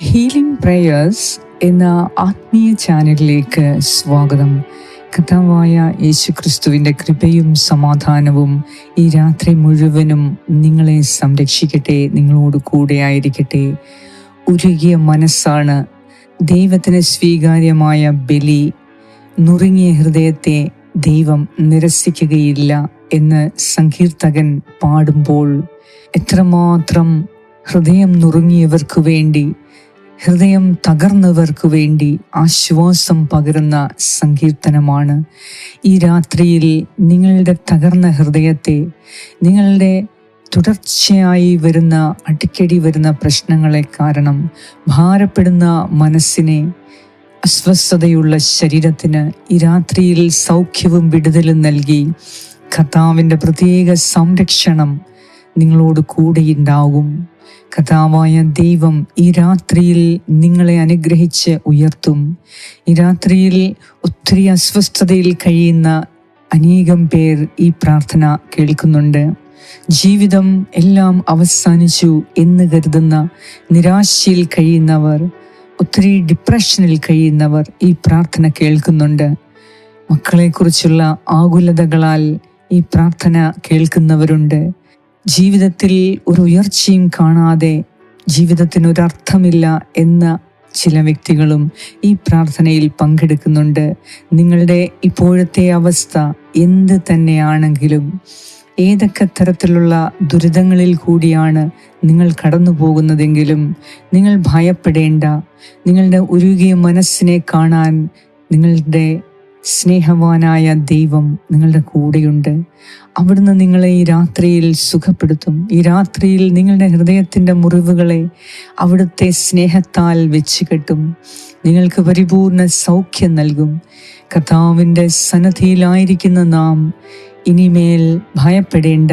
Healing prayers എന്ന ആത്മീയ ചാനലിലേക്ക് സ്വാഗതം. കഥാവായ യേശു ക്രിസ്തുവിന്റെ കൃപയും സമാധാനവും ഈ രാത്രി മുഴുവനും നിങ്ങളെ സംരക്ഷിക്കട്ടെ നിങ്ങളോട് കൂടെ ആയിരിക്കട്ടെ. ഉരുകിയ മനസ്സാണ് ദൈവത്തിന് സ്വീകാര്യമായ ബലി നുറുങ്ങിയ ഹൃദയത്തെ ദൈവം നിരസിക്കുകയില്ല എന്ന് സങ്കീർത്തകൻ പാടുമ്പോൾ എത്രമാത്രം ഹൃദയം നുറുങ്ങിയവർക്ക് വേണ്ടി ഹൃദയം തകർന്നവർക്ക് വേണ്ടി ആശ്വാസം പകരുന്ന സങ്കീർത്തനമാണ്. ഈ രാത്രിയിൽ നിങ്ങളുടെ തകർന്ന ഹൃദയത്തെ നിങ്ങളുടെ തുടർച്ചയായി വരുന്ന അടിക്കടി വരുന്ന പ്രശ്നങ്ങളെ കാരണം ഭാരപ്പെടുന്ന മനസ്സിനെ അസ്വസ്ഥതയുള്ള ശരീരത്തിന് ഈ രാത്രിയിൽ സൗഖ്യവും വിടുതലും നൽകി കർത്താവിന്റെ പ്രത്യേക സംരക്ഷണം നിങ്ങളോട് കൂടെയുണ്ടാകും. കഥാവായ ദൈവം ഈ രാത്രിയിൽ നിങ്ങളെ അനുഗ്രഹിച്ച് ഉയർത്തും. ഈ രാത്രിയിൽ ഒത്തിരി അസ്വസ്ഥതയിൽ കഴിയുന്ന അനേകം പേർ ഈ പ്രാർത്ഥന കേൾക്കുന്നുണ്ട്. ജീവിതം എല്ലാം അവസാനിച്ചു എന്ന് കരുതുന്ന നിരാശയിൽ കഴിയുന്നവർ ഒത്തിരി ഡിപ്രഷനിൽ കഴിയുന്നവർ ഈ പ്രാർത്ഥന കേൾക്കുന്നുണ്ട്. മക്കളെക്കുറിച്ചുള്ള ആകുലതകളാൽ ഈ പ്രാർത്ഥന കേൾക്കുന്നവരുണ്ട്. ജീവിതത്തിൽ ഒരു ഉയർച്ചയും കാണാതെ ജീവിതത്തിന് ഒരർത്ഥമില്ല എന്ന ചില വ്യക്തികളും ഈ പ്രാർത്ഥനയിൽ പങ്കെടുക്കുന്നുണ്ട്. നിങ്ങളുടെ ഇപ്പോഴത്തെ അവസ്ഥ എന്ത് തന്നെയാണെങ്കിലും ഏതൊക്കെ തരത്തിലുള്ള ദുരിതങ്ങളിൽ കൂടിയാണ് നിങ്ങൾ കടന്നു പോകുന്നതെങ്കിലും നിങ്ങൾ ഭയപ്പെടേണ്ട നിങ്ങളുടെ ഉരുകിയ മനസ്സിനെ കാണാൻ നിങ്ങളുടെ സ്നേഹവാനായ ദൈവം നിങ്ങളുടെ കൂടെയുണ്ട്. അവിടുന്ന് നിങ്ങളെ ഈ രാത്രിയിൽ സുഖപ്പെടുത്തും. ഈ രാത്രിയിൽ നിങ്ങളുടെ ഹൃദയത്തിന്റെ മുറിവുകളെ അവിടുത്തെ സ്നേഹത്താൽ വെച്ച് കെട്ടും നിങ്ങൾക്ക് പരിപൂർണ സൗഖ്യം നൽകും. കഥാവിന്റെ സന്നദ്ധിയിലായിരിക്കുന്ന നാം ഇനിമേൽ ഭയപ്പെടേണ്ട.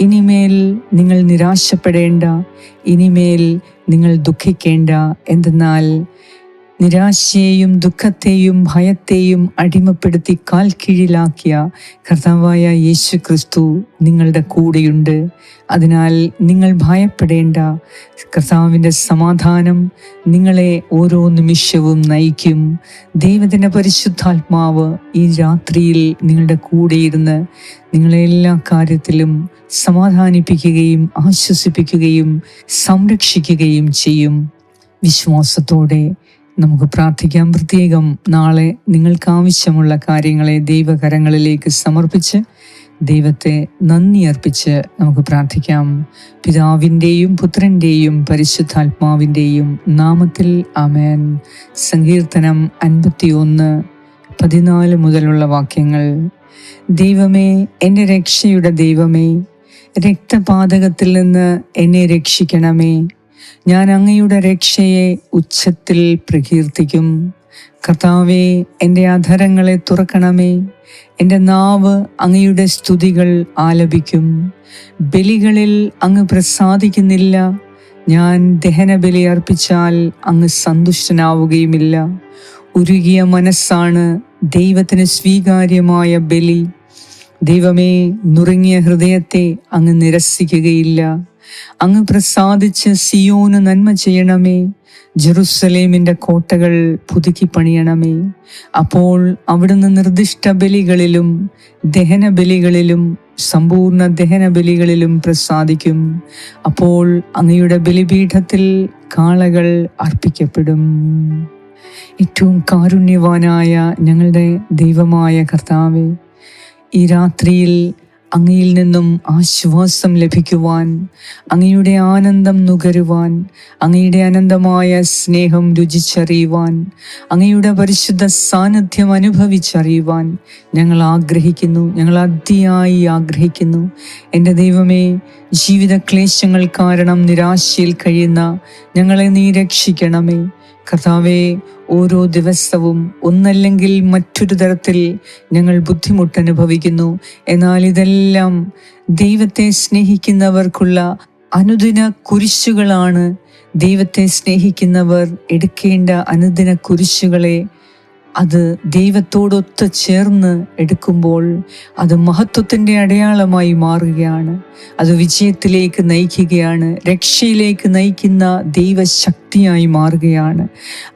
ഇനിമേൽ നിങ്ങൾ നിരാശപ്പെടേണ്ട. ഇനിമേൽ നിങ്ങൾ ദുഃഖിക്കേണ്ട. എന്തെന്നാൽ നിരാശയെയും ദുഃഖത്തെയും ഭയത്തെയും അടിമപ്പെടുത്തി കാൽ കീഴിലാക്കിയ കർത്താവായ യേശു ക്രിസ്തു നിങ്ങളുടെ കൂടെയുണ്ട്. അതിനാൽ നിങ്ങൾ ഭയപ്പെടേണ്ട. കർത്താവിന്റെ സമാധാനം നിങ്ങളെ ഓരോ നിമിഷവും നയിക്കും. ദൈവത്തിന്റെ പരിശുദ്ധാത്മാവ് ഈ രാത്രിയിൽ നിങ്ങളുടെ കൂടെയിരുന്ന് നിങ്ങളെ എല്ലാ കാര്യത്തിലും സമാധാനിപ്പിക്കുകയും ആശ്വസിപ്പിക്കുകയും സംരക്ഷിക്കുകയും ചെയ്യും. വിശ്വാസത്തോടെ നമുക്ക് പ്രാർത്ഥിക്കാം. പ്രത്യേകം നാളെ നിങ്ങൾക്ക് ആവശ്യമുള്ള കാര്യങ്ങളെ ദൈവകരങ്ങളിലേക്ക് സമർപ്പിച്ച് ദൈവത്തെ നന്ദി അർപ്പിച്ച് നമുക്ക് പ്രാർത്ഥിക്കാം. പിതാവിന്റെയും പുത്രന്റെയും പരിശുദ്ധാത്മാവിന്റെയും നാമത്തിൽ അമേൻ സങ്കീർത്തനം അൻപത്തി ഒന്ന് പതിനാല് മുതലുള്ള വാക്യങ്ങൾ. ദൈവമേ എന്റെ രക്ഷയുടെ ദൈവമേ രക്തപാതകത്തിൽ നിന്ന് എന്നെ രക്ഷിക്കണമേ. ഞാൻ അങ്ങയുടെ രക്ഷയെ ഉച്ചത്തിൽ പ്രകീർത്തിക്കും. കർത്താവെ എന്റെ അധരങ്ങളെ തുറക്കണമേ. എന്റെ നാവ് അങ്ങയുടെ സ്തുതികൾ ആലപിക്കും. ബലികളിൽ അങ്ങ് പ്രസാദിക്കുന്നില്ല. ഞാൻ ദഹനബലി അർപ്പിച്ചാൽ അങ്ങ് സന്തുഷ്ടനാവുകയുമില്ല. ഉരുകിയ മനസ്സാണ് ദൈവത്തിന് സ്വീകാര്യമായ ബലി. ദൈവമേ നുറുങ്ങിയ ഹൃദയത്തെ അങ്ങ് നിരസിക്കുകയില്ല. അങ്ങ് പ്രസാദിച്ച് സിയോന് നന്മ ചെയ്യണമേ. ജെറുസലേമിന്റെ കോട്ടകൾ പുതുക്കി പണിയണമേ. അപ്പോൾ അവിടുന്ന് നിർദ്ദിഷ്ട ബലികളിലും ദഹന ബലികളിലും സമ്പൂർണ ദഹന ബലികളിലും പ്രസാദിക്കും. അപ്പോൾ അങ്ങയുടെ ബലിപീഠത്തിൽ കാളകൾ അർപ്പിക്കപ്പെടും. ഏറ്റവും കാരുണ്യവാനായ ഞങ്ങളുടെ ദൈവമായ കർത്താവെ ഈ രാത്രിയിൽ അങ്ങയിൽ നിന്നും ആശ്വാസം ലഭിക്കുവാൻ അങ്ങയുടെ ആനന്ദം നുകരുവാൻ അങ്ങയുടെ അനന്തമായ സ്നേഹം രുചിച്ചറിയുവാൻ അങ്ങയുടെ പരിശുദ്ധ സാന്നിധ്യം അനുഭവിച്ചറിയുവാൻ ഞങ്ങൾ ആഗ്രഹിക്കുന്നു ഞങ്ങൾ അതിയായി ആഗ്രഹിക്കുന്നു. എന്റെ ദൈവമേ ജീവിത ക്ലേശങ്ങൾ കാരണം നിരാശയിൽ കഴിയുന്ന ഞങ്ങളെ നീ രക്ഷിക്കണമേ. കർത്താവെ ഓരോ ദിവസവും ഒന്നല്ലെങ്കിൽ മറ്റൊരു തരത്തിൽ ഞങ്ങൾ ബുദ്ധിമുട്ട് അനുഭവിക്കുന്നു എന്നാൽ ഇതെല്ലാം ദൈവത്തെ സ്നേഹിക്കുന്നവർക്കുള്ള അനുദിന കുരിശുകളാണ്. ദൈവത്തെ സ്നേഹിക്കുന്നവർ എടുക്കേണ്ട അനുദിന കുരിശുകളെ അത് ദൈവത്തോടൊത്ത് ചേർന്ന് എടുക്കുമ്പോൾ അത് മഹത്വത്തിന്റെ അടയാളമായി മാറുകയാണ്. അത് വിജയത്തിലേക്ക് നയിക്കുകയാണ്. രക്ഷയിലേക്ക് നയിക്കുന്ന ദൈവശക്തിയായി മാറുകയാണ്.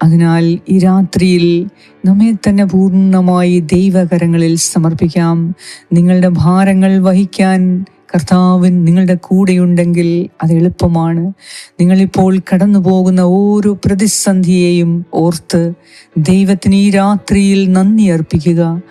അതിനാൽ ഈ രാത്രിയിൽ നമ്മെ തന്നെ പൂർണമായി ദൈവകരങ്ങളിൽ സമർപ്പിക്കാം. നിങ്ങളുടെ ഭാരങ്ങൾ വഹിക്കാൻ കർത്താവിൻ നിങ്ങളുടെ കൂടെയുണ്ടെങ്കിൽ അത് എളുപ്പമാണ്. നിങ്ങളിപ്പോൾ കടന്നു പോകുന്ന ഓരോ പ്രതിസന്ധിയെയും ഓർത്ത് ദൈവത്തിന് ഈ രാത്രിയിൽ നന്ദി അർപ്പിക്കുക.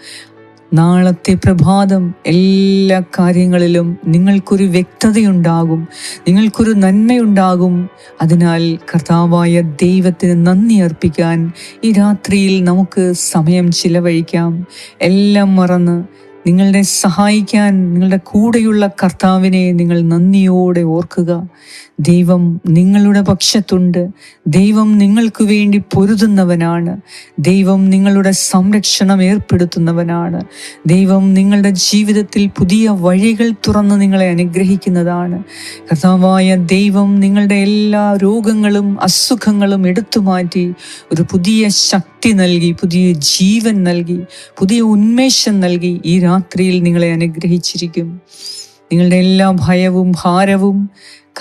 നാളത്തെ പ്രഭാതം എല്ലാ കാര്യങ്ങളിലും നിങ്ങൾക്കൊരു വ്യക്തതയുണ്ടാകും. നിങ്ങൾക്കൊരു നന്മയുണ്ടാകും. അതിനാൽ കർത്താവായ ദൈവത്തിന് നന്ദി അർപ്പിക്കാൻ ഈ രാത്രിയിൽ നമുക്ക് സമയം ചിലവഴിക്കാം. എല്ലാം മറന്ന് നിങ്ങളെ സഹായിക്കാൻ നിങ്ങളുടെ കൂടെയുള്ള കർത്താവിനെ നിങ്ങൾ നന്ദിയോടെ ഓർക്കുക. ദൈവം നിങ്ങളുടെ പക്ഷത്തുണ്ട്. ദൈവം നിങ്ങൾക്ക് വേണ്ടി പൊരുതുന്നവനാണ്. ദൈവം നിങ്ങളുടെ സംരക്ഷണം ഏർപ്പെടുത്തുന്നവനാണ്. ദൈവം നിങ്ങളുടെ ജീവിതത്തിൽ പുതിയ വഴികൾ തുറന്ന് നിങ്ങളെ അനുഗ്രഹിക്കുന്നതാണ്. കർത്താവായ ദൈവം നിങ്ങളുടെ എല്ലാ രോഗങ്ങളും അസുഖങ്ങളും എടുത്തു മാറ്റി ഒരു പുതിയ ശക്തി നൽകി പുതിയ ജീവൻ നൽകി പുതിയ ഉന്മേഷം നൽകി ഈ രാത്രിയിൽ നിങ്ങളെ അനുഗ്രഹിച്ചിരിക്കും. നിങ്ങളുടെ എല്ലാ ഭയവും ഭാരവും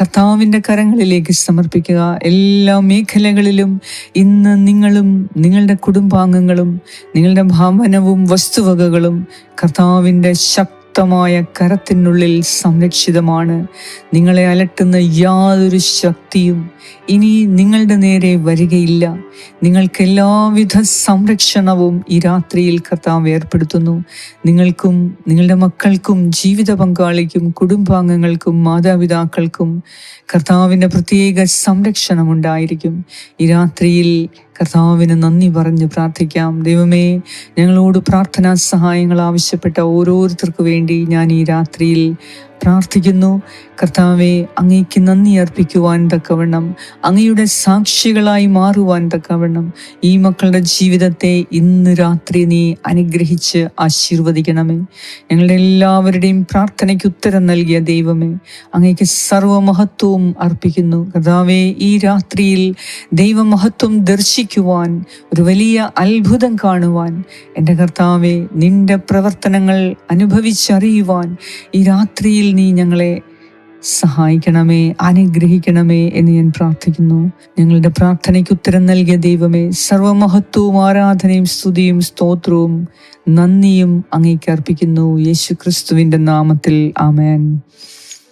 കർത്താവിന്റെ കരങ്ങളിലേക്ക് സമർപ്പിക്കുക. എല്ലാ മേഖലകളിലും ഇന്ന് നിങ്ങളും നിങ്ങളുടെ കുടുംബാംഗങ്ങളും നിങ്ങളുടെ ഭവനവും വസ്തുവകകളും കർത്താവിന്റെ ശക്തമായ കരത്തിനുള്ളിൽ സംരക്ഷിതമാണ്. നിങ്ങളെ അലട്ടുന്ന യാതൊരു ശക്തിയും ഇനി നിങ്ങളുടെ നേരെ വരികയില്ല. നിങ്ങൾക്ക് എല്ലാവിധ സംരക്ഷണവും ഈ രാത്രിയിൽ കർത്താവ് ഏർപ്പെടുത്തുന്നു. നിങ്ങൾക്കും നിങ്ങളുടെ മക്കൾക്കും ജീവിത പങ്കാളിക്കും കുടുംബാംഗങ്ങൾക്കും മാതാപിതാക്കൾക്കും കർത്താവിന്റെ പ്രത്യേക സംരക്ഷണം ഉണ്ടായിരിക്കും ഈ രാത്രിയിൽ കർത്താവിന് നന്ദി പറഞ്ഞ് പ്രാർത്ഥിക്കാം. ദൈവമേ ഞങ്ങളോട് പ്രാർത്ഥനാ സഹായങ്ങൾ ആവശ്യപ്പെട്ട ഓരോരുത്തർക്കു വേണ്ടി ഞാൻ ഈ രാത്രിയിൽ പ്രാർത്ഥിക്കുന്നു. കർത്താവെ അങ്ങേക്ക് നന്ദി അർപ്പിക്കുവാൻ തക്കവണ്ണം അങ്ങയുടെ സാക്ഷികളായി മാറുവാൻ തക്കവണ്ണം. ഈ മക്കളുടെ ജീവിതത്തെ ഇന്ന് രാത്രി നീ അനുഗ്രഹിച്ച് ആശീർവദിക്കണമേ. ഞങ്ങളുടെ എല്ലാവരുടെയും പ്രാർത്ഥനയ്ക്ക് ഉത്തരം നൽകിയ ദൈവമേ അങ്ങേക്ക് സർവമഹത്വവും അർപ്പിക്കുന്നു. കർത്താവെ ഈ രാത്രിയിൽ ദൈവമഹത്വം ദർശിക്കുവാൻ ഒരു വലിയ അത്ഭുതം കാണുവാൻ എന്റെ കർത്താവെ നിന്റെ പ്രവർത്തനങ്ങൾ അനുഭവിച്ചറിയുവാൻ ഈ രാത്രിയിൽ നീ ഞങ്ങളെ സഹായിക്കണമേ അനുഗ്രഹിക്കണമേ എന്ന് ഞാൻ പ്രാർത്ഥിക്കുന്നു. ഞങ്ങളുടെ പ്രാർത്ഥനയ്ക്ക് ഉത്തരം നൽകിയ ദൈവമേ സർവമഹത്വവും ആരാധനയും സ്തുതിയും സ്തോത്രവും നന്ദിയും അങ്ങേക്ക് അർപ്പിക്കുന്നു. യേശു ക്രിസ്തുവിന്റെ നാമത്തിൽ ആമേൻ.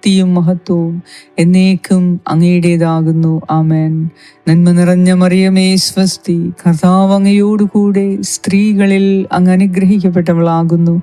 ശക്തിയും മഹത്വവും എന്നേക്കും അങ്ങയുടേതാകുന്നു. ആമേൻ. നന്മ നിറഞ്ഞ മറിയമേ സ്വസ്തി. കർത്താവ് അങ്ങയോടുകൂടെ സ്ത്രീകളിൽ അങ്ങ് അനുഗ്രഹിക്കപ്പെട്ടവളാകുന്നു.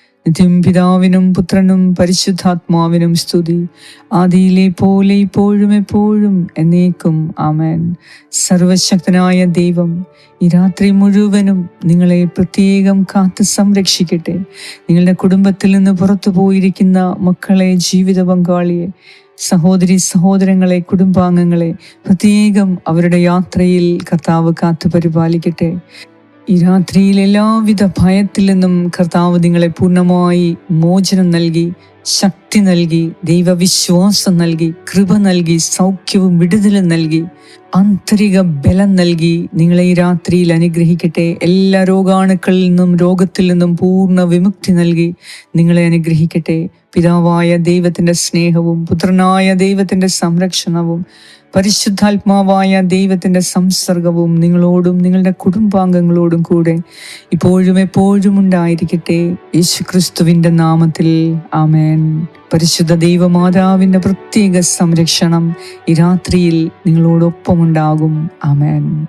നിത്യം പിതാവിനും പുത്രനും പരിശുദ്ധാത്മാവിനും സ്തുതി. ആദിയിലെ പോലെ ഇപ്പോഴും എപ്പോഴും എന്നേക്കും ആമേൻ. സർവശക്തനായ ദൈവം ഈ രാത്രി മുഴുവനും നിങ്ങളെ പ്രത്യേകം കാത്ത് സംരക്ഷിക്കട്ടെ. നിങ്ങളുടെ കുടുംബത്തിൽ നിന്ന് പുറത്തു പോയിരിക്കുന്ന മക്കളെ ജീവിത പങ്കാളിയെ സഹോദരി സഹോദരങ്ങളെ കുടുംബാംഗങ്ങളെ പ്രത്യേകം അവരുടെ യാത്രയിൽ കർത്താവ് കാത്തു പരിപാലിക്കട്ടെ. ഈ രാത്രിയിൽ എല്ലാവിധ ഭയത്തിൽ നിന്നും കർത്താവ് നിങ്ങളെ പൂർണമായി മോചനം നൽകി ശക്തി നൽകി ദൈവവിശ്വാസം നൽകി കൃപ നൽകി സൗഖ്യവും വിടുതലും നൽകി ആന്തരിക ബലം നൽകി നിങ്ങളെ ഈ രാത്രിയിൽ അനുഗ്രഹിക്കട്ടെ. എല്ലാ രോഗാണുക്കളിൽ നിന്നും രോഗത്തിൽ നിന്നും പൂർണ വിമുക്തി നൽകി നിങ്ങളെ അനുഗ്രഹിക്കട്ടെ. പിതാവായ ദൈവത്തിന്റെ സ്നേഹവും പുത്രനായ ദൈവത്തിന്റെ സംരക്ഷണവും പരിശുദ്ധാത്മാവായ ദൈവത്തിന്റെ സംസർഗവും നിങ്ങളോടും നിങ്ങളുടെ കുടുംബാംഗങ്ങളോടും കൂടെ ഇപ്പോഴും എപ്പോഴും ഉണ്ടായിരിക്കട്ടെ. യേശുക്രിസ്തുവിന്റെ നാമത്തിൽ. ആമേൻ. പരിശുദ്ധ ദൈവമാതാവിന്റെ പ്രത്യേക സംരക്ഷണം ഈ രാത്രിയിൽ നിങ്ങളോടൊപ്പമുണ്ടാകും ആമേൻ.